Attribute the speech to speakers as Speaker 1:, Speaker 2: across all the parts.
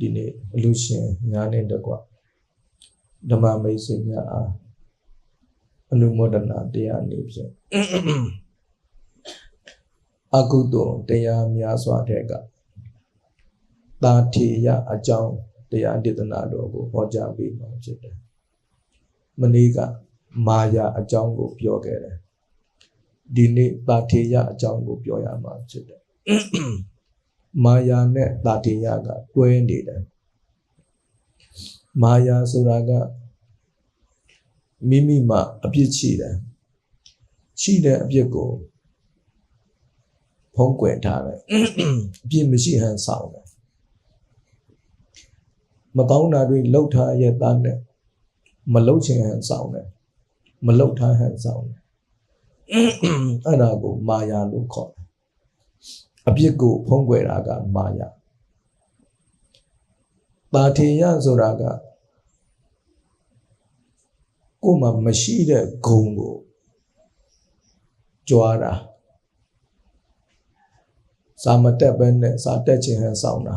Speaker 1: ဒီနေ့အလူရှင်ညာနဲ့တကွဓမ္မမိတ်ဆွေများအားအနုမောဒနာတရားအနေဖြင့်အကုသိုလ်တရားများစွာတဲ့ကတာထေယအကြောင်းတရားဒေသနာတော်ကိုဟောကြားပေးမှာဖြစ်တယ်။မနေ့ကမာယာအကြောင်းကိုပြောခဲ့တယ်။ဒီနေ့တာထေယအကြောင်းကိုပြောရမှာဖြစ်တယ်။ မာယာနဲ့တာထေယကတွဲနေတယ်။မာယာဆိုတာကမိမိမှာအပြစ်ရှိတယ်။ရှိတဲ့အပြစ်ကိုဖုံးကွယ်ထားတယ်။အပြစ်မရှိဟန်ဆောင်တယ်။မကောင်းတာတွေလှုပ်ထားရဲ့သားနဲ့မလှုပ်ချင်ဟန်ဆောင်တယ်။မလှုပ်ထားဟန်ဆောင်တယ်။အဲ့ဒါကိုမာယာလို့ခေါ်တယ်။ အပြစ်ကိုဖုံးကွယ်တာကမာယာ။တာထေယဆိုတာကကိုယ်မှာမရှိတဲ့ဂုံကိုကြွားတာစာမတက်ပဲနဲ့စာတက်ခြင်းဟန်ဆောင်တာ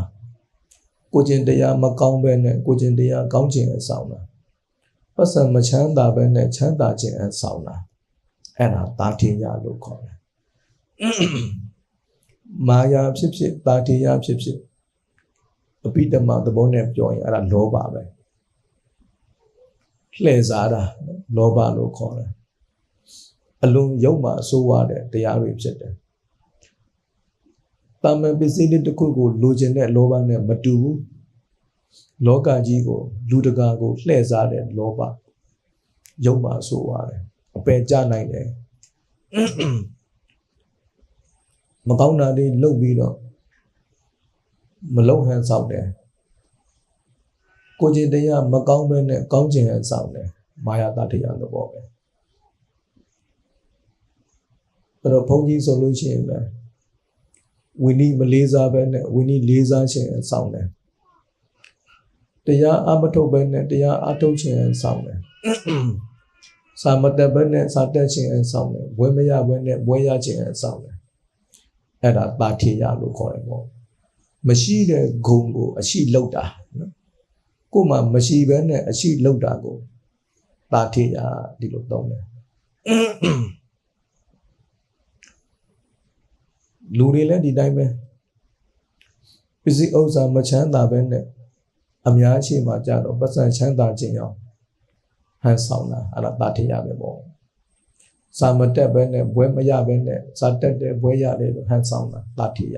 Speaker 1: ကိုကျင်တရားမကောင်းပဲနဲ့ကိုကျင်တရားကောင်းခြင်းဟန်ဆောင်တာပတ်စံမချမ်းသာပဲနဲ့ချမ်းသာခြင်းဟန်ဆောင်တာအဲ့ဒါတာထေယလို့ခေါ်တယ် မာယာဖြစ်ဖြစ်တာထေယဖြစ်ဖြစ်အပိဓမ္မာသဘောနဲ့ပြောရင်အဲ့ဒါလောဘပဲလှည့်စားတာလောဘလို့ခေါ်တယ်အလုံးရုပ်မှအစိုးရတဲ့တရားတွေဖြစ်တယ်တာမန်ပစ္စည်းတစ်ခုကိုလိုချင်တဲ့လောဘနဲ့မတူဘူးလောကကြီးကိုလူတကာကိုလှည့်စားတဲ့လောဘရုပ်မှအစိုးရတယ်အပယ်ကြနိုင်တယ် မကောင်းတာတွေလုပ်ပြီးတော့မလုံဟန်ဆောက်တယ်ကိုကျင်တရားမကောင်းပဲနဲ့ကောင်းကျင်ဟန်ဆောက်တယ်မာယာတတရားသဘောပဲအဲ့တော့ဘုန်းကြီးဆိုလို့ရှိရင်လည်းဝိနည်းမလေးစားပဲနဲ့ဝိနည်းလေးစားခြင်းဆောင်းတယ်တရားအမထုတ်ပဲနဲ့တရားအထုတ်ခြင်းဆောင်းတယ်စာမတက်ပဲနဲ့စာတက်ခြင်းဆောင်းတယ်ဝဲမရပဲနဲ့ဝဲရခြင်းဆောင်းတယ် အဲ့ဒါတာထေရလို့ခေါ်တယ်ပေါ့မရှိတဲ့ဂုံကို အရှိလောက်တာနော်ကို့မှာမရှိဘဲနဲ့အရှိလောက်တာကိုတာထေရဒီလိုသုံးတယ်လူတွေလည်းဒီတိုင်းပဲပစ္စည်းဥစ္စာမချမ်းသာပဲနဲ့အများရှိမှကြတော့ပတ်စံချမ်းသာခြင်းရောဟန်ဆောင်တာအဲ့ဒါတာထေရပဲပေါ့ စာမတက်ပဲနဲ့ဘွဲမရပဲနဲ့စာတက်တဲ့ဘွဲရတယ်လို့ဟန်ဆောင်တာတာထေရ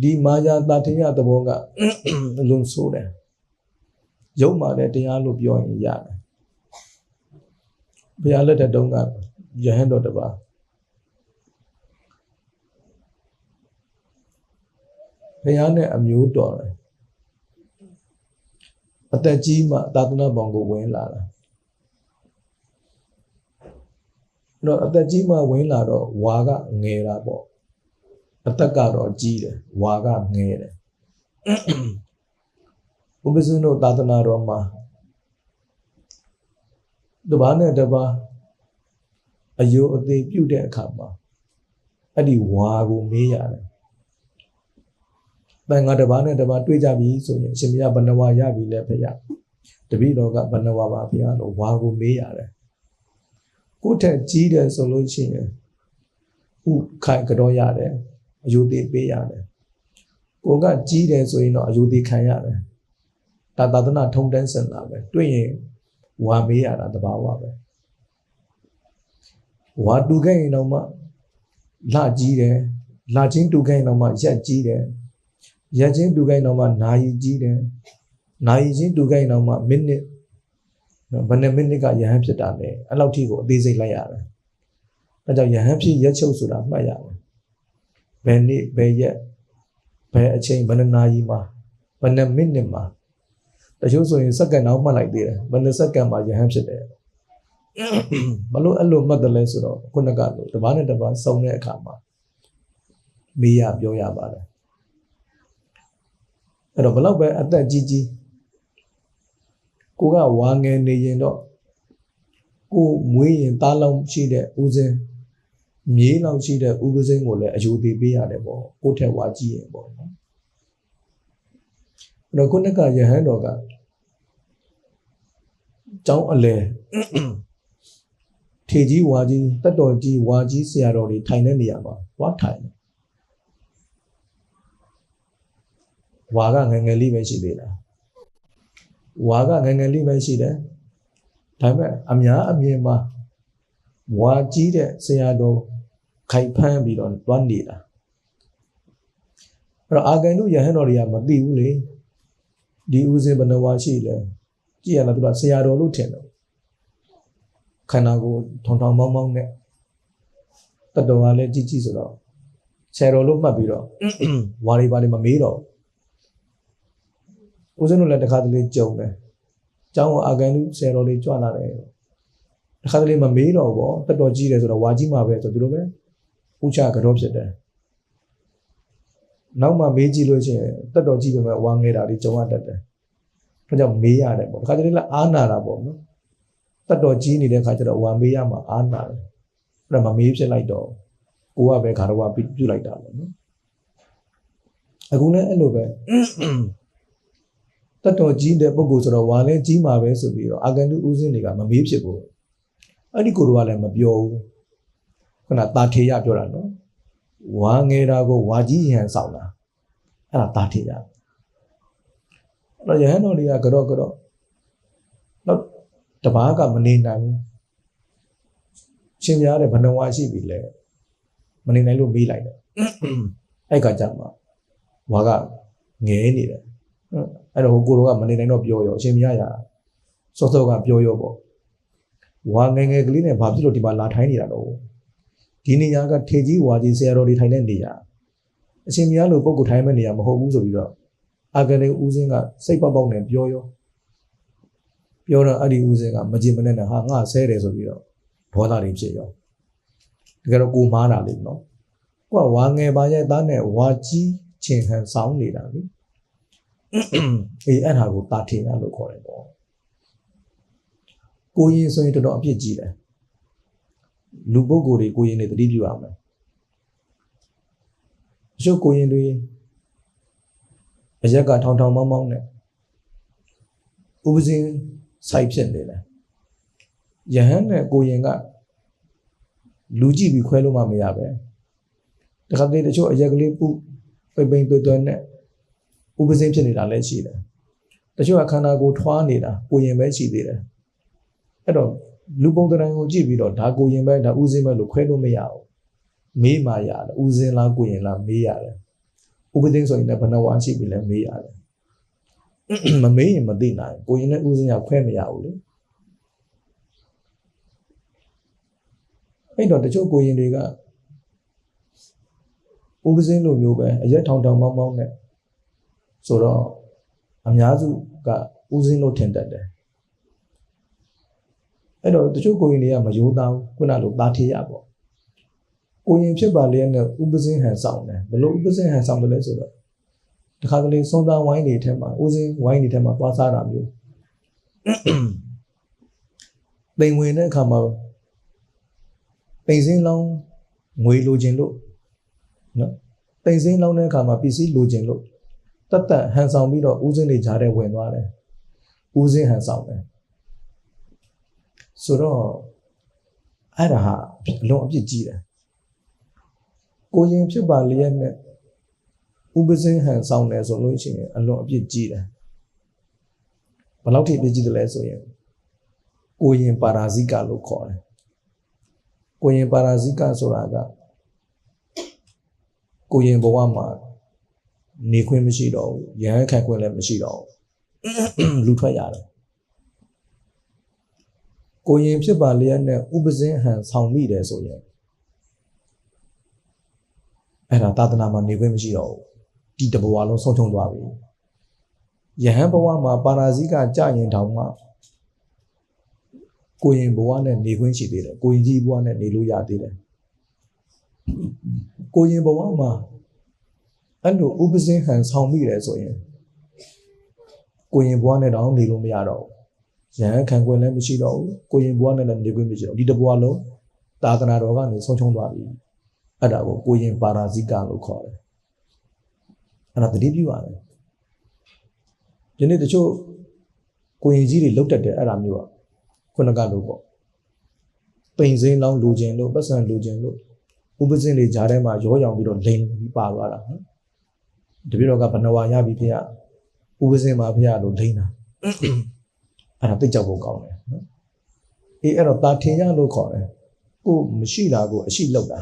Speaker 1: ဒီမာယာတာထေရသဘောကအလွန်ဆိုးတယ်ရုပ်မာတဲ့တရားလို့ပြောရင်ရတယ်ဘုရားလက်ထက်တုန်းကယဟန်တော်တစ်ပါးဘုရားနဲ့အမျိုးတော်တယ် အသက်ကြီးမှသာသနာပေါင်ကိုဝင်လာတာအဲ့တော့အသက်ကြီးမှဝင်လာတော့ဝါကငယ်တာပေါ့အသက်ကတော့ကြီးတယ်ဝါကငယ်တယ်ဘုပ္ပဇုတို့သာသနာတော်မှာတပားနဲ့တပားအယုအသေးပြုတ်တဲ့အခါမှာအဲ့ဒီဝါကိုမေးရတယ် တန်ငါတပားနဲ့တပားတွေ့ကြပြီဆိုရင်အရှင်ဘုရားဘဏ္ဍဝါရပြီလဲဖေရတပည့်တော်ကဘဏ္ဍဝါပါဖေရလို့ဝါကိုမေးရတယ်ကိုယ့်ထက်ကြီးတယ်ဆိုလို့ရှိရင်ဥခိုင်ကြောရတယ်အယုသေးပေးရတယ်ကိုကကြီးတယ်ဆိုရင်တော့အယုသေးခံရတယ်ဒါသာသနာထုံတန်းစင်တာပဲတွေ့ရင်ဝါမေးရတာတဘာဝပဲဝါတူခဲ့ရင်တော့မှလှကြီးတယ်လှချင်းတူခဲ့ရင်တော့မှရက်ကြီးတယ် ရက်ချင်းတူခဲ့ရင်တော့မှနာယီကြီးတယ်နာယီချင်းတူခဲ့ရင်တော့မှမိနစ်ဘယ်နှမိနစ်ကယဟန်ဖြစ်တာလဲအဲ့လောက်ထိကိုအသေးစိတ်လိုက်ရတယ်အဲကြောင့်ယဟန်ဖြစ်ရက်ချုပ်ဆိုတာမှတ်ရတယ်ဘယ်နေ့ဘယ်ရက်ဘယ်အချိန်ဘယ်နှနာရီမှာဘယ်နှမိနစ်မှာတချို့ဆိုရင်စက္ကန့်နောက်မှတ်လိုက်သေးတယ်ဘယ်နှစက္ကန့်မှာယဟန်ဖြစ်တယ်မလို့အဲ့လိုမှတ်တယ်လဲဆိုတော့ခုနကလိုတပားနဲ့တပားစုံတဲ့အခါမှာမေးရပြောရပါတယ် အဲ့တော့ဘလောက်ပဲအသက်ကြီးကြီးကိုကဝါငယ်နေရင်တော့ကိုမွေးရင်သားလောင်ရှိတဲ့ဦးစင်းမြေးလောက်ရှိတဲ့ဥပဇင်းကိုလည်းအယူသေးပေးရတယ်ပေါ့ကိုယ့်ထက်ဝါကြီးရင်ပေါ့နော်အဲ့တော့ခုနကယဟန်တော်ကကျောင်းအလဲထေကြီးဝါကြီးတက်တော်ကြီးဝါကြီးဆရာတော်တွေထိုင်တဲ့နေရာမှာသွားထိုင်တယ် ဝါကငယ်ငယ်လေးပဲရှိသေးတာဝါကငယ်ငယ်လေးပဲရှိတယ်ဒါပေမဲ့အများအမြင်မှာဝါကြီးတဲ့ဆရာတော်ခိုင်ဖမ်းပြီးတော့တွားနေတာအဲ့တော့အာဂန်တို့ယဟန်တော်တွေကမသိဘူးလေဒီဥစဉ်ဘယ်နှဝါရှိလဲကြည့်ရလားသူကဆရာတော်လို့ထင်တယ်ခန္ဓာကိုယ်ထုံထုံမောင်းမောင်းနဲ့တတော်ကလည်းကြီးကြီးဆိုတော့ဆရာတော်လို့မှတ်ပြီးတော့ဝါရီပါတွေမမေးတော့ ဦးဇင်းတို့လည်းတစ်ခါတလေကြုံတယ်ကျောင်းကအာဂန်တို့ဆရာတော်တွေကြွလာတယ်တစ်ခါတလေမမေးတော့ဘောတတော်ကြီးတယ်ဆိုတော့ဝါကြီးမှာပဲဆိုသူတို့ပဲဥချကတော့ဖြစ်တယ်နောက်မှမေးကြည့်လို့ရှိရင်တက်တော်ကြီးပဲမဲ့ဝါငယ်တာတွေကြုံရတတ်တယ်။ဒါကြောင့်မေးရတယ်ပေါ့။ဒီခါကျတော့လည်းအားနာတာပေါ့နော်။တက်တော်ကြီးနေတဲ့ခါကျတော့ဝါမေးရမှာအားနာတယ်။အဲ့ဒါမှမေးဖြစ်လိုက်တော့ကိုကပဲခါတော့ဝါပြုတ်လိုက်တာပေါ့နော်။အခုလည်းအဲ့လိုပဲ တက်တော်ကြီးတဲ့ပုဂ္ဂိုလ်ဆိုတော့ဝါလဲကြီးမှာပဲဆိုပြီးတော့အာဂန်တုဥစဉ်တွေကမမေးဖြစ်ဘူး။အဲ့ဒီကိုတော့လည်းမပြောဘူး။ခုနတာထေရပြောတာနော်။ဝါငယ်တာကိုဝါကြီးရန်ဆောင်တာအဲ့ဒါတာထေရအဲ့တော့ယဟန်တော်တွေကကြော့ကြော့တော့တပားကမနေနိုင်ဘူးရှင်ပြားတဲ့ဘဏ္ဍဝါရှိပြီလေမနေနိုင်လို့မေးလိုက်တယ်အဲ့ကကြမှာဝါကငဲနေတယ် အဲ့တော့ဟိုကိုတော်ကမနေနိုင်တော့ပြောရောအရှင်ပြားရစောစောကပြောရောပေါ့ဝါငယ်ငယ်ကလေးနဲ့ဘာဖြစ်လို့ဒီမှာလာထိုင်းနေတာတော့ဒီနေရာကထေကြီးဝါကြီးဆရာတော်တွေထိုင်တဲ့နေရာအရှင်မြတ်လိုပုံကိုထိုင်မဲ့နေရာမဟုတ်ဘူးဆိုပြီးတော့အာဂနေဦးစင်းကစိတ်ပေါက်ပေါက်နဲ့ပြောရောပြောတော့အဲ့ဒီဦးစင်းကမကြင်မနဲ့နဲ့ဟာငါဆဲတယ်ဆိုပြီးတော့ဒေါသတွေဖြစ်ရောတကယ်တော့ကိုမားတာလေနော်ကိုကဝါငယ်ပါရဲ့သားနဲ့ဝါကြီးချင်ဟန်ဆောင်းနေတာလေ အေးအဲ့ဒါကိုတာထင်ရလို့ခေါ်တယ်ပေါ့ကိုရင်ဆိုရင်တော်တော်အပြစ်ကြီးတယ်လူပုဂ္ဂိုလ်တွေကိုရင်တွေတတိပြုရမယ်အရှုပ်ကိုရင်တွေအရက်ကထောင်ထောင်မောင်းမောင်းနဲ့ဥပဇင်းစိုက်ဖြစ်နေတယ်ယဟန်နဲ့ကိုရင်ကလူကြည့်ပြီးခွဲလို့မှမရပဲတခါတလေတချို့အရက်ကလေးပုပိပိန်တွေ့တွေ့နဲ့ ဥပဇင်းဖြစ်နေတာလည်းရှိတယ်တချို့ကခန္ဓာကိုယ်ထွားနေတာကိုရင်ပဲရှိသေးတယ်အဲ့တော့လူပုံတရံကိုကြည့်ပြီးတော့ဒါကိုရင်ပဲဒါဥစဉ်ပဲလို့ခွဲလို့မရဘူးမေးမှရတယ်ဥစဉ်လားကိုရင်လားမေးရတယ်ဥပဒင်းဆိုရင်လည်းဘဏ္ဍဝါရှိပြီလဲမေးရတယ်မမေးရင်မသိနိုင်ကိုရင်နဲ့ဥစဉ်ကခွဲမရဘူးလေအဲ့တော့တချို့ကိုရင်တွေကဥပဇင်းလိုမျိုးပဲအရက်ထောင်ထောင်မောင်းမောင်းနဲ့ ဆိုတော့အများစုကဥစဉ်လို့ထင်တတ်တယ်အဲ့တော့တချို့ကိုရင်တွေကမယိုးသားဘူးခုနလိုသားထေးရပေါ့ကိုရင်ဖြစ်ပါလေနဲ့ဥပဇင်းဟန်ဆောင်တယ်ဘလို့ဥပဇင်းဟန်ဆောင်တယ်လဲဆိုတော့တခါကလေးစုံသားဝိုင်းတွေထဲမှာဥစဉ်ဝိုင်းတွေထဲမှာပွားစားတာမျိုးပိန်ဝင်တဲ့အခါမှာပိန်စင်းလောင်းငွေလိုချင်လို့နော်ပိန်စင်းလောင်းတဲ့အခါမှာပစ္စည်းလိုချင်လို့ တတ်တတ်ဟန်ဆောင်ပြီးတော့ဥစဉ်တွေကြားထဲဝင်သွားတယ်ဥစဉ်ဟန်ဆောင်တယ်ဆိုတော့အဲ့ဒါဟာအလုံးအပြစ်ကြီးတယ်ကိုရင်ဖြစ်ပါလျက်နဲ့ဥပဇင်းဟန်ဆောင်တယ်ဆိုလို့ရှိရင်အလုံးအပြစ်ကြီးတယ်ဘယ်လောက်ထိအပြစ်ကြီးတယ်လဲဆိုရင်ကိုရင်ပါရာဇိကလို့ခေါ်တယ်ကိုရင်ပါရာဇိကဆိုတာကကိုရင်ဘဝမှာ နေခွင့်မရှိတော့ဘူးရဟန်းခံခွင့်လည်းမရှိတော့ဘူးလူထွက်ရတယ်ကိုရင်ဖြစ်ပါလျက်နဲ့ဥပဇင်းဟန်ဆောင်မိတယ်ဆိုရင်အဲ့ဒါသာသနာမှာနေခွင့်မရှိတော့ဘူးဒီတဘဝလုံးဆုံးချုံသွားပြီယဟန်ဘဝမှာပါရာဇိကကြရင်တောင်မှကိုရင်ဘဝနဲ့နေခွင့်ရှိသေးတယ်ကိုရင်ကြီးဘဝနဲ့နေလို့ရသေးတယ်ကိုရင်ဘဝမှာ အဲ့လိုဥပဇင်းဟန်ဆောင်မိတယ်ဆိုရင်ကိုရင်ဘဝနဲ့တောင်နေလို့မရတော့ဘူးရဟန်းခံခွင့်လည်းမရှိတော့ဘူးကိုရင်ဘဝနဲ့လည်းနေခွင့်မရှိတော့ဒီတဘဝလုံးသာသနာတော်ကနေဆုံးချုံသွားပြီအဲ့ဒါကိုကိုရင်ပါရာဇိကလို့ခေါ်တယ်အဲ့ဒါတတိပြုရတယ်ဒီနေ့တချို့ကိုရင်ကြီးတွေလုတ်တက်တယ်အဲ့ဒါမျိုးอ่ะခုနကလို့ပေါ့ပိန်စင်းလောင်းလူကျင်လို့ပတ်စံလူကျင်လို့ဥပဇင်းတွေဂျားထဲမှာရောရောင်ပြီးတော့လိန်ပြီးပါသွားတာနော် တပည့်တော်ကဘဏ္ဍဝါရပြီဖေရဥပဇင်းမှာဖေရလို့လိန်တာအဲ့ဒါသိကြဖို့ကောင်းတယ်နော်အေးအဲ့တော့တာထင်ရလို့ခေါ်တယ်ကိုမရှိတာကိုအရှိလောက်တာ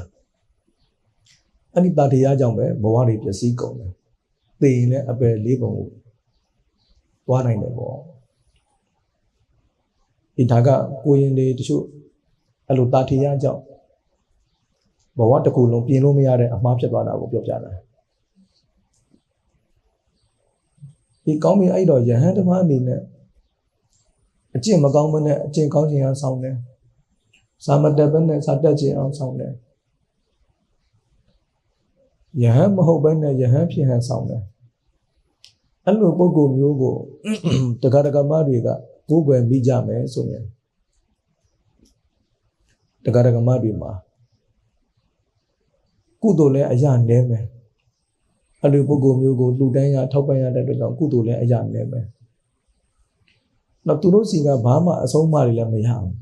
Speaker 1: အဲ့ဒီတာထင်ရကြောင့်ပဲဘဝတွေပျက်စီးကုန်တယ်သိရင်လည်းအပယ်လေးပုံကိုသွားနိုင်တယ်ပေါ့ဒီဒါကကိုရင်တွေတချို့အဲ့လိုတာထင်ရကြောင့်ဘဝတစ်ခုလုံးပြင်လို့မရတဲ့အမှားဖြစ်သွားတာကိုပြောပြတာ ဒီကောင်းပြီအဲ့တော့ယဟန်ဓမ္မအနေနဲ့အကျင့်မကောင်းမနဲ့အကျင့်ကောင်းခြင်းအောင်ဆောင်တယ်စာမတက်ဘဲနဲ့စာတက်ခြင်းအောင်ဆောင်တယ်ယဟန်မဟုတ်ဘဲနဲ့ယဟန်ဖြစ်ဟန်ဆောင်တယ်အဲ့လိုပုံကိုမျိုးကိုတက္ကရာကမတွေကကိုယ်ွယ်မိကြမယ်ဆိုရင်တက္ကရာကမတွေမှာကုသိုလ်လည်းအရာနည်းမယ် အဲ့လိုပုဂ္ဂိုလ်မျိုးကိုလှူဒန်းရထောက်ပံ့ရတဲ့အတွက်ကြောင့်ကုသိုလ်လည်းအရာနည်းမယ်နောက်သူတို့စီကဘာမှအဆုံးအမတွေလည်းမရဘူး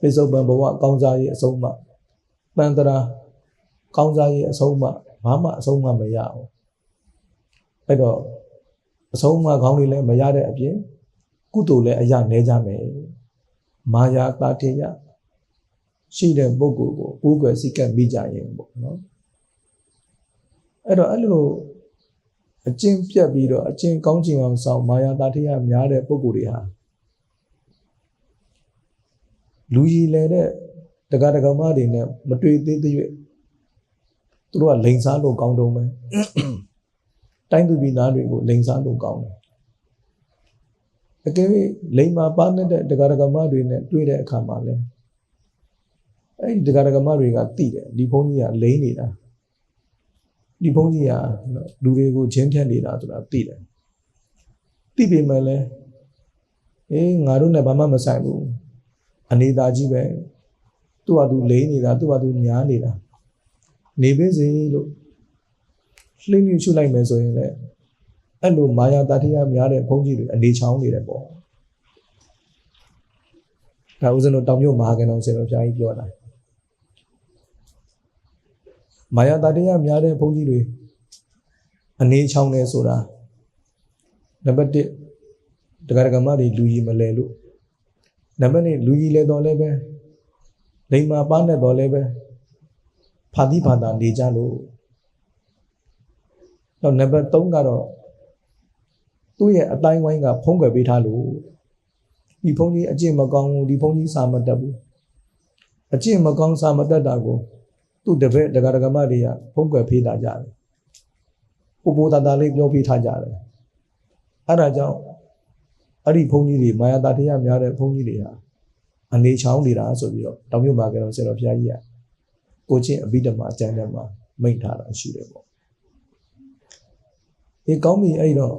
Speaker 1: ပိဿုပံဘဝကောင်းစားရေးအဆုံးအမတန်တရာကောင်းစားရေးအဆုံးအမဘာမှအဆုံးအမမရဘူးအဲ့တော့အဆုံးအမခေါင်းတွေလည်းမရတဲ့အပြင်ကုသိုလ်လည်းအရာနည်းကြမယ်မာယာတာတေယရှိတဲ့ပုဂ္ဂိုလ်ကိုကိုယ်ွယ်စိတ်ကပ်မိကြရင်ပေါ့နော် အဲ့တော့အဲ့လိုအကျင့်ပြတ်ပြီးတော့အကျင့်ကောင်းခြင်းအောင်ဆောင်မာယာတာထေယများတဲ့ပုဂ္ဂိုလ်တွေဟာလူကြီးလဲတဲ့တက္ကရာကမတွေနဲ့မတွေ့သေးသေး၍သူတို့ကလိန်စားလို့ကောင်းတုံးပဲတိုင်းသူပြည်သားတွေကိုလိန်စားလို့ကောင်းတယ်အကယ်၍လိန်မာပါနေတဲ့တက္ကရာကမတွေနဲ့တွေ့တဲ့အခါမှာလဲအဲ့ဒီတက္ကရာကမတွေကတိတယ်ဒီဘုန်းကြီးကလိန်နေတာ ဒီဘုန်းကြီးကလူတွေကိုချင်းဖြတ်နေတာဆိုတာသိတယ်သိပေမဲ့လည်းအေးငါတို့နဲ့ဘာမှမဆိုင်ဘူးအနေသာကြီးပဲသူ့ဟာသူလိမ့်နေတာသူ့ဟာသူညားနေတာနေပေးစေလို့လှိမ့်မြှရှုလိုက်မယ်ဆိုရင်လည်းအဲ့လိုမာယာတတိယများတဲ့ဘုန်းကြီးတွေအနေချောင်းနေတယ်ပေါ့ဒါဥစဉ်တို့တောင်မြို့မဟာကဏ္ဍဆင်တော်ဘုရားကြီးပြောတာ မာယာတတရားများတဲ့ဘုန်းကြီးတွေအနေချောင်းနေဆိုတာနံပါတ်1တရားဓမ္မတွေလူကြီးမလဲလို့နံပါတ်2လူကြီးလဲတော့လည်းပဲလိမ္မာပါနဲ့တော့လည်းပဲဖာတိဖာတာနေကြလို့တော့နံပါတ်3ကတော့သူ့ရဲ့အတိုင်းဝိုင်းကဖုံးကွယ်ပေးထားလို့ဒီဘုန်းကြီးအကျင့်မကောင်းဘူးဒီဘုန်းကြီးစာမတက်ဘူးအကျင့်မကောင်းစာမတက်တာကို သူ့တပည့်ဒကာဒကမတွေကဖုံးကွယ်ဖေးတာကြတယ်ပူပူတာတာလေးပြောပြထားကြတယ်အဲ့ဒါကြောင့်အဲ့ဒီဘုန်းကြီးတွေမာယာတာတရားများတဲ့ဘုန်းကြီးတွေဟာအနေချောင်းနေတာဆိုပြီးတော့တောင်မြုပ်ပါကြတော့ဆရာတော်ဘုရားကြီးကကိုချင်းအဘိဓမ္မာအကျမ်းထဲမှာမိန့်ထားတာရှိတယ်ပေါ့ဒီကောင်းပြီအဲ့တော့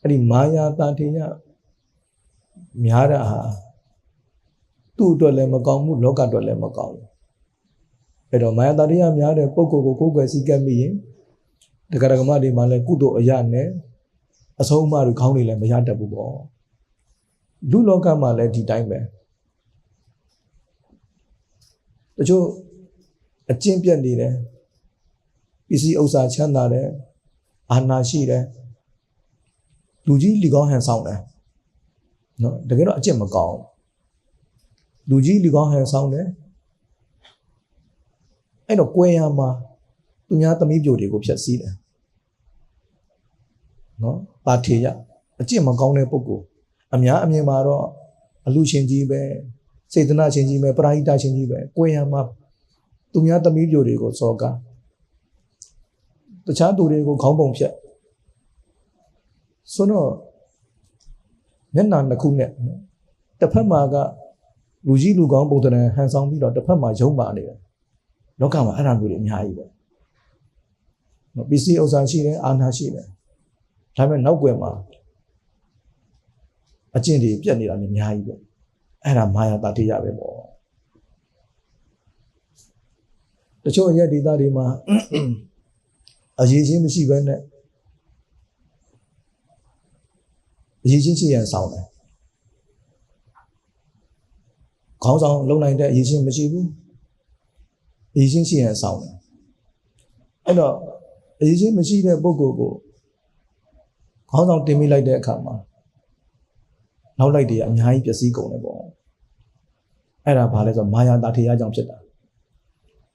Speaker 1: အဲ့ဒီမာယာတာတရားများတာဟာသူ့အတွက်လည်းမကောင်းဘူးလောကအတွက်လည်းမကောင်းဘူး အဲ့တော့မာယာတရိယများတဲ့ပုဂ္ဂိုလ်ကိုကိုယ်ွယ်စည်းကပ်မိရင်တက္ကရာကမတွေမှာလည်းကုသိုလ်အရနဲ့အဆုံးအမတွေခေါင်းတွေလည်းမရတတ်ဘူးပေါ့လူလောကမှာလည်းဒီတိုင်းပဲတချို့အကျင့်ပြတ်နေတယ်ပစ္စည်းဥစ္စာချမ်းသာတယ်အာနာရှိတယ်လူကြီးလီကောင်းဟန်ဆောင်တယ်နော်တကယ်တော့အကျင့်မကောင်းလူကြီးလီကောင်းဟန်ဆောင်တယ် အဲ့တော့ကွဲရမှာသူများသမီးပြိုတွေကိုဖျက်ဆီးတယ်နော်ပါထေရအကျင့်မကောင်းတဲ့ပုဂ္ဂိုလ်အများအမြင်မှာတော့အလူရှင်ကြီးပဲစေတနာရှင်ကြီးပဲပရာဟိတရှင်ကြီးပဲကွဲရမှာသူများသမီးပြိုတွေကိုစောကားတခြားသူတွေကိုခေါင်းပုံဖြတ်ဆိုတော့မျက်နှာတစ်ခုနဲ့တစ်ဖက်မှာကလူကြီးလူကောင်းပုံသဏ္ဍာန်ဟန်ဆောင်ပြီးတော့တစ်ဖက်မှာယုံပါနေတယ် လောကမှာအဲ့ဒါမျိုးတွေအများကြီးပဲနော်ပစ္စည်းဥစ္စာရှိတယ်အာဏာရှိတယ်ဒါပေမဲ့နောက်ွယ်မှာအကျင့်တွေပြတ်နေတာလည်းအများကြီးပဲအဲ့ဒါမာယာတတိယပဲပေါ့တချို့အရက်ဒေသတွေမှာအရေးချင်းမရှိဘဲနဲ့အရေးချင်းရှိရန်ဆောင်တယ်ခေါင်းဆောင်လုံနိုင်တဲ့အရေးချင်းမရှိဘူး အရေးချင်းရှိရန်ဆောင်တယ်အဲ့တော့အရေးချင်းမရှိတဲ့ပုဂ္ဂိုလ်ကိုခေါင်းဆောင်တင်မိလိုက်တဲ့အခါမှာနောက်လိုက်တွေအများကြီးပျက်စီးကုန်တယ်ပေါ့အဲ့ဒါဘာလဲဆိုတော့မာယာတာထေရကြောင့်ဖြစ်တာ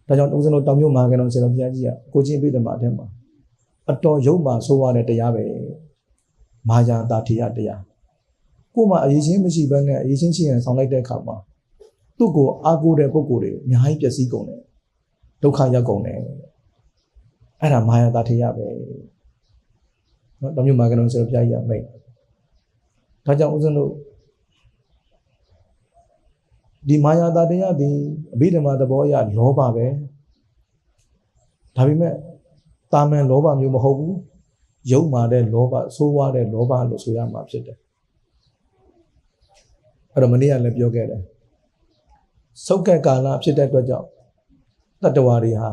Speaker 1: ဒါကြောင့်ဦးဇင်းတို့တောင်မြို့မာကတော်ဆရာတော်ဘုရားကြီးကကိုချင်းပိဋကမှာအထက်မှာအတော်ရုပ်မှာဆိုးရတဲ့တရားပဲမာယာတာထေရတရားကို့မှာအရေးချင်းမရှိဘဲနဲ့အရေးချင်းရှိရင်ဆောင်လိုက်တဲ့အခါမှာသူ့ကိုအားကိုးတဲ့ပုဂ္ဂိုလ်တွေအများကြီးပျက်စီးကုန်တယ် ဒုက္ခရောက်ကုန်တယ်အဲ့ဒါမာယာတာထေရပဲနော်တောင်မြို့မာကတော်ဆရာတော်ဘုရားကြီးကမိတ်ဒါကြောင့်ဦးဇင်းတို့ဒီမာယာတာတရားဒီအဘိဓမ္မာသဘောအရလောဘပဲဒါပေမဲ့တာမန်လောဘမျိုးမဟုတ်ဘူးယုံမာတဲ့လောဘဆိုးဝါးတဲ့လောဘလို့ဆိုရမှာဖြစ်တယ်အဲ့တော့မနေ့ကလည်းပြောခဲ့တယ်ဆုတ်ကက်ကာလဖြစ်တဲ့အတွက်ကြောင့် တတ္တဝါတွေဟာ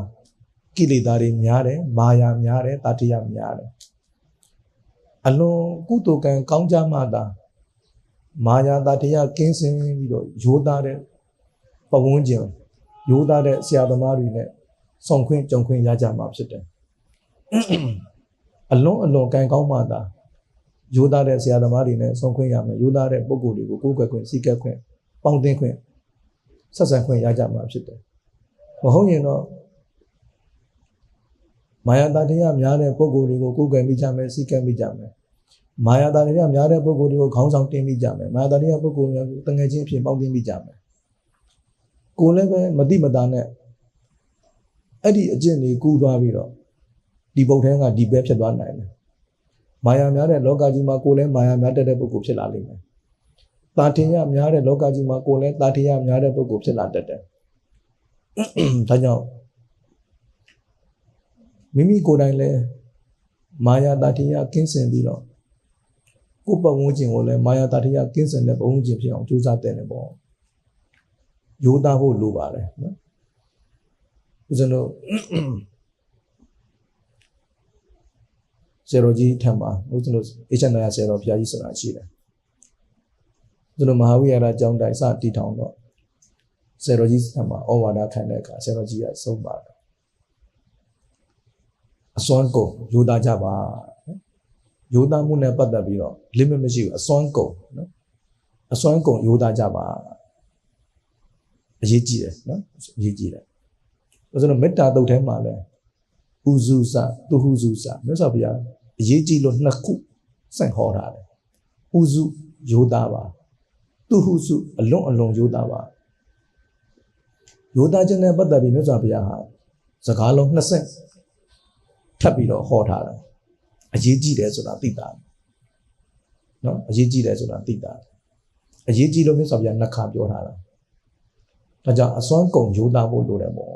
Speaker 1: ကိလေသာတွေများတယ်မာယာများတယ်တတိယများတယ်အလွန်ကုသိုလ်ကံကောင်းကြမှသာမာယာတတရားကင်းစင်ပြီးတော့ရိုးသားတဲ့ပဝန်းကျင်ရိုးသားတဲ့ဆရာသမားတွေနဲ့ဆောင်ခွင့်ကြုံခွင့်ရကြမှာဖြစ်တယ်အလွန်အလွန်ကံကောင်းမှသာရိုးသားတဲ့ဆရာသမားတွေနဲ့ဆောင်ခွင့်ရမယ်ရိုးသားတဲ့ပုဂ္ဂိုလ်တွေကိုကိုယ်ကွယ်ခွင့်စီကပ်ခွင့်ပေါင်းသင်းခွင့်ဆက်ဆံခွင့်ရကြမှာဖြစ်တယ် မဟုတ်ရင်တော့မာယာတတရားများတဲ့ပုဂ္ဂိုလ်တွေကိုကိုယ်ကွယ်မိကြမယ်စီကပ်မိကြမယ်မာယာတာတွေကများတဲ့ပုဂ္ဂိုလ်တွေကိုခေါင်းဆောင်တင်မိကြမယ်မာယာတာတွေကပုဂ္ဂိုလ်များတငယ်ချင်းအဖြစ်ပေါင်းတင်မိကြမယ်ကိုယ်လည်းပဲမတိမတာနဲ့အဲ့ဒီအကျင့်တွေကူးသွားပြီးတော့ဒီပုတ်ထဲကဒီဘဲဖြစ်သွားနိုင်တယ်မာယာများတဲ့လောကကြီးမှာကိုယ်လည်းမာယာများတတ်တဲ့ပုဂ္ဂိုလ်ဖြစ်လာလိမ့်မယ်တာတင်ရများတဲ့လောကကြီးမှာကိုယ်လည်းတာတင်ရများတဲ့ပုဂ္ဂိုလ်ဖြစ်လာတတ်တယ် ဒါကြောင့်မိမိကိုယ်တိုင်လည်းမာယာတာတင်ရကင်းစင်ပြီးတော့ကိုယ်ပတ်ဝန်းကျင်ကိုလည်းမာယာတတိယကင်းစင်တဲ့ပတ်ဝန်းကျင်ဖြစ်အောင်ကြိုးစားတဲ့နေပေါ့ရိုးသားဖို့လိုပါတယ်နော်ဦးဇင်းတို့ဇေရိုကြီးထံမှာဦးဇင်းတို့အချမ်းနာရဇေရိုဘုရားကြီးဆိုတာရှိတယ်ဦးဇင်းတို့မဟာဝိဟာရကျောင်းတိုင်စတည်ထောင်တော့ ဇေရိုကြီးထံမှာဩဝါဒခံတဲ့အခါဇေရိုကြီးကဆုံးပါတယ်အစွမ်းကုန်ရိုးသားကြပါရိုးသားမှုနဲ့ပတ်သက်ပြီးတော့ limit မရှိဘူးအစွမ်းကုန်နော်အစွမ်းကုန်ရိုးသားကြပါအရေးကြီးတယ်နော်အရေးကြီးတယ်ဆိုတော့မေတ္တာတုတ်ထဲမှာလဲဥဇုစသူဟုဇုစမြတ်စွာဘုရားအရေးကြီးလို့နှစ်ခုစိုက်ဟောထားတယ်ဥဇုရိုးသားပါသူဟုစုအလွန်အလွန်ရိုးသားပါ ရိုးသားခြင်းနဲ့ပတ်သက်ပြီးမြတ်စွာဘုရားဟာစကားလုံး20ထပ်ပြီးတော့ဟောထားတယ်အရေးကြီးတယ်ဆိုတာသိတာနော်အရေးကြီးတယ်ဆိုတာသိတာအရေးကြီးလို့မြတ်စွာဘုရားနှစ်ခါပြောထားတာဒါကြောင့်အစွမ်းကုန်ယူသားဖို့လိုတယ်ပေါ့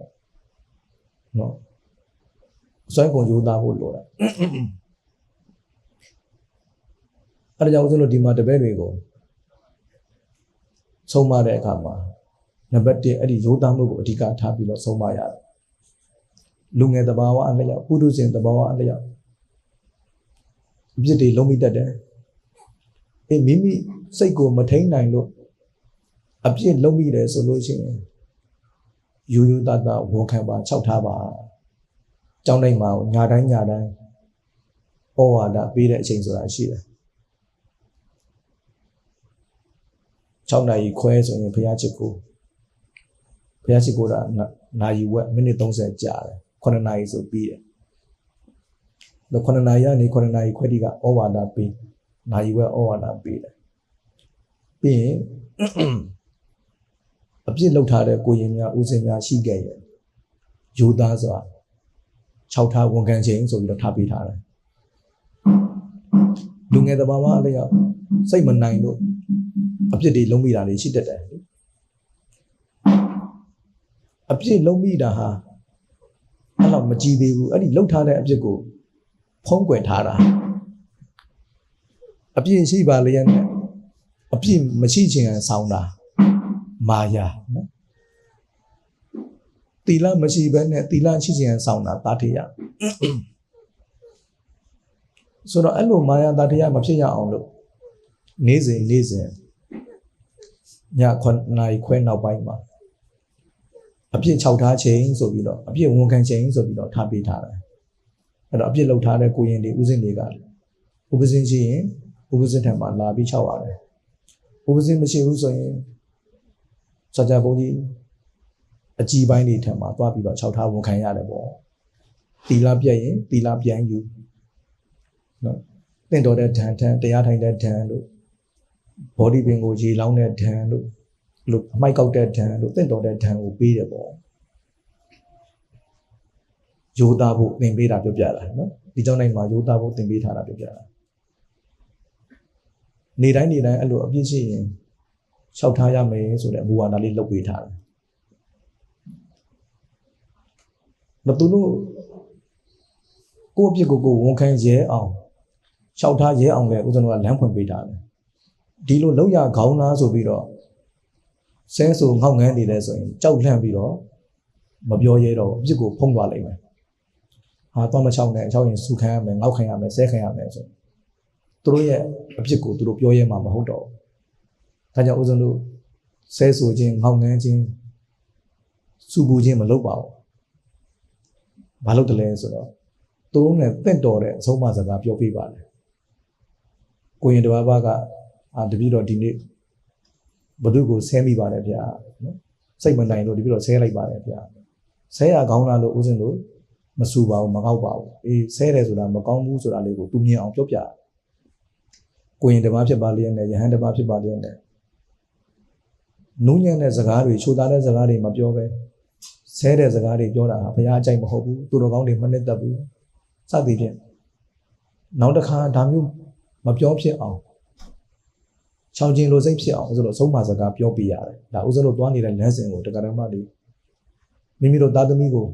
Speaker 1: နော်အစွမ်းကုန်ယူသားဖို့လိုတယ်အဲဒါကြောင့်ဦးဇင်းတို့ဒီမှာတပည့်တွေကိုဆုံးမတဲ့အခါမှာ နံပါတ်1အဲ့ဒီယူသားမှုကိုအဓိကထားပြီးတော့ဆုံးမရတယ်လူငယ်တဘာဝအလျောက်ပုထုဇဉ်တဘာဝအလျောက်အပြစ်တွေလုံးမိတတ်တယ်အေးမိမိစိတ်ကိုမထိန်နိုင်လို့အပြစ်လုံးမိတယ်ဆိုလို့ရှိရင်ယူယူတတဝန်ခံပါ၆ထားပါကြောင်းတိုင်းမှာညာတိုင်းညာတိုင်းဩဝါဒပေးတဲ့အချိန်ဆိုတာရှိတယ်6နာရီခွဲဆိုရင်ဘုရားချစ်ကို ဘုရားချစ်ကိုတာနာရီဝက်မိနစ်30ကြာတယ်9နာရီဆိုပြီးတယ်တော့9နာရီကနေ9နာရီခွဲတိကဩဝါဒပေးနာရီဝက်ဩဝါဒပေးတယ်ပြီးရင်အပြစ်လောက်ထားတဲ့ကိုရင်များဦးစင်များရှိခဲ့ရဲ့ယူသားစွာ6ထားဝန်ခံခြင်းဆိုပြီးတော့ထားပေးထားတယ်လူငယ်တဘာဝအလျောက်စိတ်မနိုင်လို့အပြစ်တွေလုံးမိတာတွေရှိတတ်တယ် အပြစ်လုံးမိတာဟာအဲ့တော့မကြည်သေးဘူးအဲ့ဒီလှုပ်ထားတဲ့အပြစ်ကိုဖုံးကွယ်ထားတာအပြစ်ရှိပါလျက်နဲ့အပြစ်မရှိခြင်းဆောင်းတာမာယာနော်တီလမရှိဘဲနဲ့တီလရှိခြင်းဆောင်တာတာထေယဆိုတော့အဲ့လိုမာယာတာထေယမဖြစ်ရအောင်လို့နေ့စဉ်နေ့စဉ်ည9နာရီခွဲနောက်ပိုင်းမှာ အပြစ်6ထားချိန်ဆိုပြီးတော့အပြစ်ဝန်ခံချိန်ဆိုပြီးတော့ထားပေးထားတယ်အဲ့တော့အပြစ်လောက်ထားတဲ့ကိုရင်တွေဥစဉ်တွေကဥပဇင်းရှိရင်ဥပဇင်းထံမှာလာပြီး6ရတယ်ဥပဇင်းမရှိဘူးဆိုရင်စကြဘုန်းကြီးအကြီးပိုင်းတွေထံမှာတွားပြီးတော့6ထားဝန်ခံရတယ်ပေါ့တီလာပြက်ရင်တီလာပြန်ယူနော်တင့်တော်တဲ့ဓာန်ထန်တရားထိုင်တဲ့ဓာန်လို့ body ပင်ကိုရေလောင်းတဲ့ဓာန်လို့ လို့အမိုက်ကောက်တဲ့ဓာန်လို့တင့်တော်တဲ့ဓာန်ကိုပေးတယ်ပေါ့ယောသားဖို့သင်ပေးတာပြောပြတာနော်ဒီကြောင့်နိုင်မှာယောသားဖို့သင်ပေးထားတာပြောပြတာနေတိုင်းနေတိုင်းအဲ့လိုအပြစ်ရှိရင်လျှောက်ထားရမယ်ဆိုတဲ့အဘူဝါဒလေးလုပ်ပေးထားတယ်မသူတို့ကိုယ့်အပြစ်ကိုကိုယ်ဝန်ခံရဲအောင်လျှောက်ထားရဲအောင်လဲဦးဇင်းတို့ကလမ်းဖွင့်ပေးထားတယ်ဒီလိုလောက်ရခေါင်းလားဆိုပြီးတော့ ဆဲဆိုငေါက်ငန်းနေတယ်ဆိုရင်ကြောက်လန့်ပြီးတော့မပြောရဲတော့ဘူးအပြစ်ကိုဖုံးသွားလိမ့်မယ်ဟာတော့မချောင်းနဲ့အချောင်းရင်စူခံရမယ်ငေါက်ခံရမယ်ဆဲခံရမယ်ဆိုသူတို့ရဲ့အပြစ်ကိုသူတို့ပြောရဲမှာမဟုတ်တော့ဘူးဒါကြောင့်ဦးဇင်းတို့ဆဲဆိုခြင်းငေါက်ငန်းခြင်းစူပူခြင်းမလုပ်ပါဘူးဘာလို့တလဲဆိုတော့သူတို့နဲ့တင့်တော်တဲ့အဆုံးအမစကားပြောပြပါတယ်ကိုရင်တဘာဘာကအာတပည့်တော်ဒီနေ့ ဘု து ကိုဆဲမိပါတယ်ဗျာနော်စိတ်မနိုင်လို့တပည့်တော်ဆဲလိုက်ပါတယ်ဗျာဆဲရကောင်းလားလို့ဦးဇင်းတို့မဆူပါဘူးမကောက်ပါဘူးအေးဆဲတယ်ဆိုတာမကောင်းဘူးဆိုတာလေးကိုသူမြင်အောင်ပြောပြကိုရင်တဘာဖြစ်ပါလျက်နဲ့ယဟန်တဘာဖြစ်ပါလျက်နဲ့နုညံ့တဲ့စကားတွေချိုးသားတဲ့စကားတွေမပြောပဲဆဲတဲ့စကားတွေပြောတာဟာဘုရားအကြိုက်မဟုတ်ဘူးသူတော်ကောင်းတွေမနှစ်သက်ဘူးစသည်ဖြင့်နောက်တစ်ခါဒါမျိုးမပြောဖြစ်အောင် ချောင်းချင်းလိုစိတ်ဖြစ်အောင်ဆိုတော့ဆုံးမစကားပြောပြရတယ်ဒါဥစ္စာတို့သွားနေတဲ့လမ်းစဉ်ကိုတက္ကရာမတွေမိမိတို့သားသမီးကို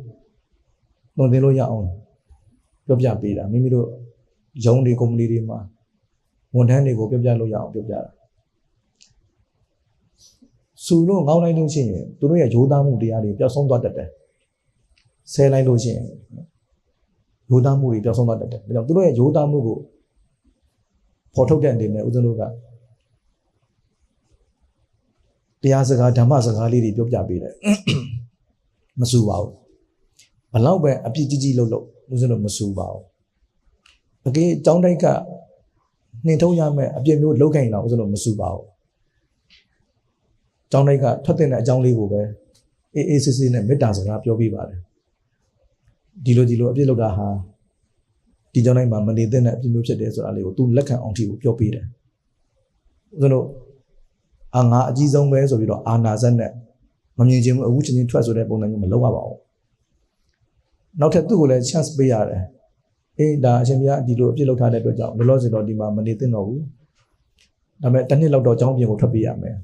Speaker 1: နှုတ်သင်လို့ရအောင်ပြောပြပေးတာမိမိတို့ရုံးတွေကုမ္ပဏီတွေမှာဝန်ထမ်းတွေကိုပြောပြလို့ရအောင်ပြောပြတာစူလို့ငောင်းလိုက်လို့ရှိရင်သူတို့ရဲ့ရိုးသားမှုတရားတွေပျောက်ဆုံးသွားတတ်တယ်ဆဲလိုက်လို့ရှိရင်ရိုးသားမှုတွေပျောက်ဆုံးသွားတတ်တယ်ဒါကြောင့်သူတို့ရဲ့ရိုးသားမှုကိုဖော်ထုတ်တဲ့အနေနဲ့ဦးဇင်းတို့က တရားစကားဓမ္မစကားလေးတွေပြောပြပေးတယ်မစူပါဘူးဘလောက်ပဲအပြစ်ကြီးကြီးလှုပ်လှုပ်ဦးဇင်းတို့မစူပါဘူးအကေအကြောင်းတိုက်ကနှင်ထုတ်ရမယ်အပြစ်မျိုးလောက်ခိုင်းတော့ဦးဇင်းတို့မစူပါဘူးအကြောင်းတိုက်ကထွက်တဲ့အကြောင်းလေးကိုပဲအေးအေးဆေးဆေးနဲ့မေတ္တာစကားပြောပြပါတယ်ဒီလိုဒီလိုအပြစ်လောက်တာဟာဒီကြောင့်တိုင်းမှာမနေသင့်တဲ့အပြစ်မျိုးဖြစ်တယ်ဆိုတာလေးကိုသူလက်ခံအောင်ထိကိုပြောပေးတယ်ဦးဇင်းတို့ အာငါအကြီးဆုံးပဲဆိုပြီးတော့အာနာဇက်နဲ့မမြင်ချင်းဘူးအခုချင်းချင်းထွက်ဆိုတဲ့ပုံစံမျိုးမလုပ်ရပါဘူးနောက်ထပ်သူ့ကိုလည်း chance ပေးရတယ်အေးဒါအရှင်ဘုရားဒီလိုအပြစ်လုပ်ထားတဲ့အတွက်ကြောင့်လောလောဆယ်တော့ဒီမှာမနေသင့်တော့ဘူးဒါပေမဲ့တစ်နှစ်လောက်တော့အကြောင်းပြင်ကိုထွက်ပေးရမယ်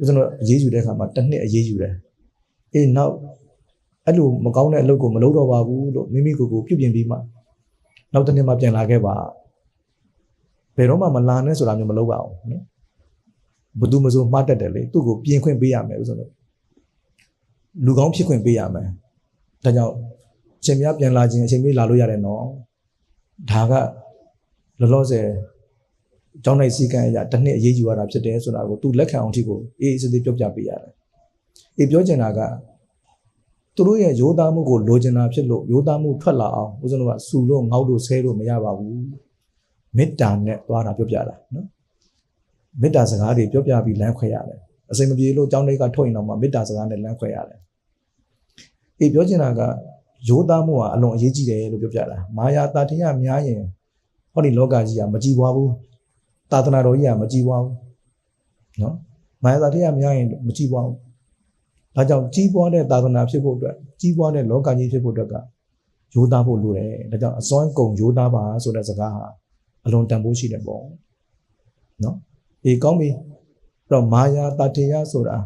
Speaker 1: ဦးဇင်းတို့အရေးယူတဲ့အခါမှာတစ်နှစ်အရေးယူတယ်အေးနောက်အဲ့လိုမကောင်းတဲ့အလုပ်ကိုမလုပ်တော့ပါဘူးလို့မိမိကိုယ်ကိုပြုပြင်ပြီးမှနောက်တစ်နှစ်မှပြန်လာခဲ့ပါဘယ်တော့မှမလာနဲ့ဆိုတာမျိုးမလုပ်ပါဘူးနော် ဘသူမဆိုမှားတတ်တယ်လေသူ့ကိုပြင်ခွင့်ပေးရမယ်ဦးဇင်းတို့လူကောင်းဖြစ်ခွင့်ပေးရမယ်ဒါကြောင့်အချိန်များပြန်လာခြင်းအချိန်ပြေးလာလို့ရတယ်နော်ဒါကလောလောဆယ်ကျောင်းနိုင်စည်းကမ်းအရာတစ်နှစ်အရေးယူရတာဖြစ်တယ်ဆိုတာကိုသူလက်ခံအောင်ထိကိုအေးအေးဆေးဆေးပြောပြပေးရတယ်အေးပြောချင်တာကသူတို့ရဲ့ရိုးသားမှုကိုလိုချင်တာဖြစ်လို့ရိုးသားမှုထွက်လာအောင်ဦးဇင်းတို့ကစူလို့ငေါက်လို့ဆဲလို့မရပါဘူးမေတ္တာနဲ့သွားတာပြောပြတာနော် မေတ္တာစကားတွေပြောပြပြီးလမ်းခွဲရတယ်အစိမ်မပြေလို့ကျောင်းတွေကထုတ်ရင်တော့မှမေတ္တာစကားနဲ့လမ်းခွဲရတယ်အေးပြောချင်တာကရိုးသားမှုကအလွန်အရေးကြီးတယ်လို့ပြောပြတာမာယာတာထင်ရများရင်ဟောဒီလောကကြီးကမကြည်ပွားဘူးသာသနာတော်ကြီးကမကြည်ပွားဘူးနော်မာယာတာထင်ရများရင်မကြည်ပွားဘူးဒါကြောင့်ကြီးပွားတဲ့သာသနာဖြစ်ဖို့အတွက်ကြီးပွားတဲ့လောကကြီးဖြစ်ဖို့အတွက်ကရိုးသားဖို့လိုတယ်ဒါကြောင့်အစွမ်းကုန်ရိုးသားပါဆိုတဲ့စကားဟာအလွန်တန်ဖိုးရှိတယ်ပေါ့နော် အေးကောင်းပြီအဲ့တော့မာယာတတေယဆိုတာ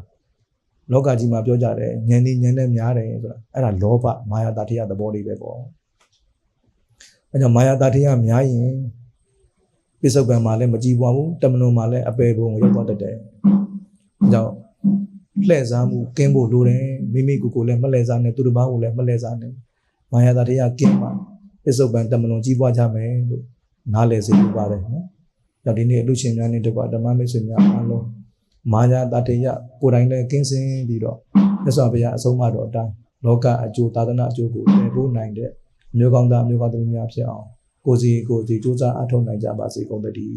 Speaker 1: လောကကြီးမှာပြောကြတယ်ဉာဏ်นี่ဉာဏ်နဲ့များတယ်ဆိုတာအဲ့ဒါလောဘမာယာတတေယသဘောလေးပဲပေါ့အဲကြောင့်မာယာတတေယများရင်ပိဿုပံမှာလည်းမကြည်ပွားဘူးတမနုံမှာလည်းအပေဘုံကိုရောက်သွားတတ်တယ်အဲကြောင့်လှည့်စားမှုကင်းဖို့လိုတယ်မိမိကိုယ်ကိုယ်လည်းမလှည့်စားနဲ့သူတစ်ပါးကိုလည်းမလှည့်စားနဲ့မာယာတတရားကင်းမှပစ္စုပန်တမလွန်ကြီးပွားကြမယ်လို့နားလည်စေလိုပါတယ်နော်။ ကြောင့်ဒီနေ့အလူရှင်များနဲ့တကွဓမ္မမိတ်ဆွေများအားလုံးမာယာတတရားကိုယ်တိုင်လည်းကင်းစင်ပြီးတော့မြတ်စွာဘုရားအဆုံးအမတော်အတိုင်းလောကအကျိုးသာသနာအကျိုးကိုတည်ဖို့နိုင်တဲ့မျိုးကောင်းသားမျိုးကောင်းသမီးများဖြစ်အောင်ကိုယ်စီကိုယ်စီစူးစမ်းအထောက်နိုင်ကြပါစေကုန်သတည်း